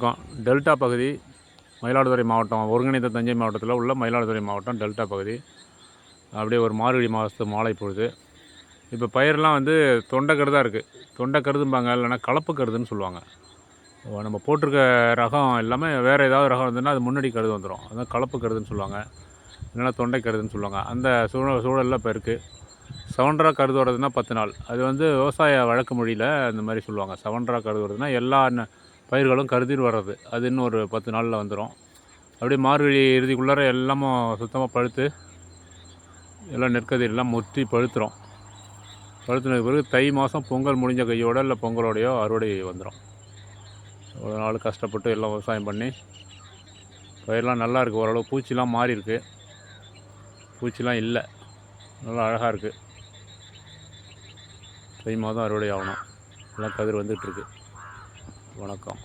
வணக்கம் டெல்டா பகுதி மயிலாடுதுறை மாவட்டம் ஒருங்கிணைந்த தஞ்சை மாவட்டத்தில் உள்ள மயிலாடுதுறை மாவட்டம் டெல்டா பகுதி. அப்படியே ஒரு மார்கழி மாதத்து மாலை பொழுது. இப்போ பயிரெலாம் வந்து தொண்டைக்கருதாக இருக்குது தொண்டைக்கருதும்பாங்க இல்லைன்னா கலப்பு கருதுன்னு சொல்லுவாங்க. நம்ம போட்டிருக்க ரகம் எல்லாமே வேறு ஏதாவது ரகம் இருந்ததுன்னா அது முன்னாடி கருது வந்துடும் அதான் கலப்பு கருதுன்னு சொல்லுவாங்க. இல்லைன்னா தொண்டை கருதுன்னு சொல்லுவாங்க. அந்த சூழல் சூழலில் இப்போ இருக்குது சவன்றா கருது பத்து நாள். அது வந்து விவசாய வழக்கு மொழியில் அந்த மாதிரி சொல்லுவாங்க. சவன்றா கருது எல்லா பயிர்களும் கருதிர் வர்றது. அது இன்னும் ஒரு பத்து நாளில் வந்துடும் அப்படியே மார்கழி இறுதிக்குள்ளார எல்லாமும் சுத்தமாக பழுத்து எல்லாம் நெற்கதிர் எல்லாம் முற்றி பழுத்துரும். பழுத்துனதுக்கு பிறகு தை மாதம் பொங்கல் முடிஞ்ச கையோட இல்லை பொங்கலோடையோ அறுவடை வந்துடும் ஒரு நாள் கஷ்டப்பட்டு எல்லாம் விவசாயம் பண்ணி பயிரெலாம் நல்லா இருக்குது ஓரளவு பூச்சிலாம் மாறி இருக்கு பூச்சிலாம் இல்லை. நல்லா அழகாக இருக்குது தை மாதம் அறுவடை ஆகணும். எல்லாம் கதிர் வந்துகிட்ருக்கு வணக்கம்.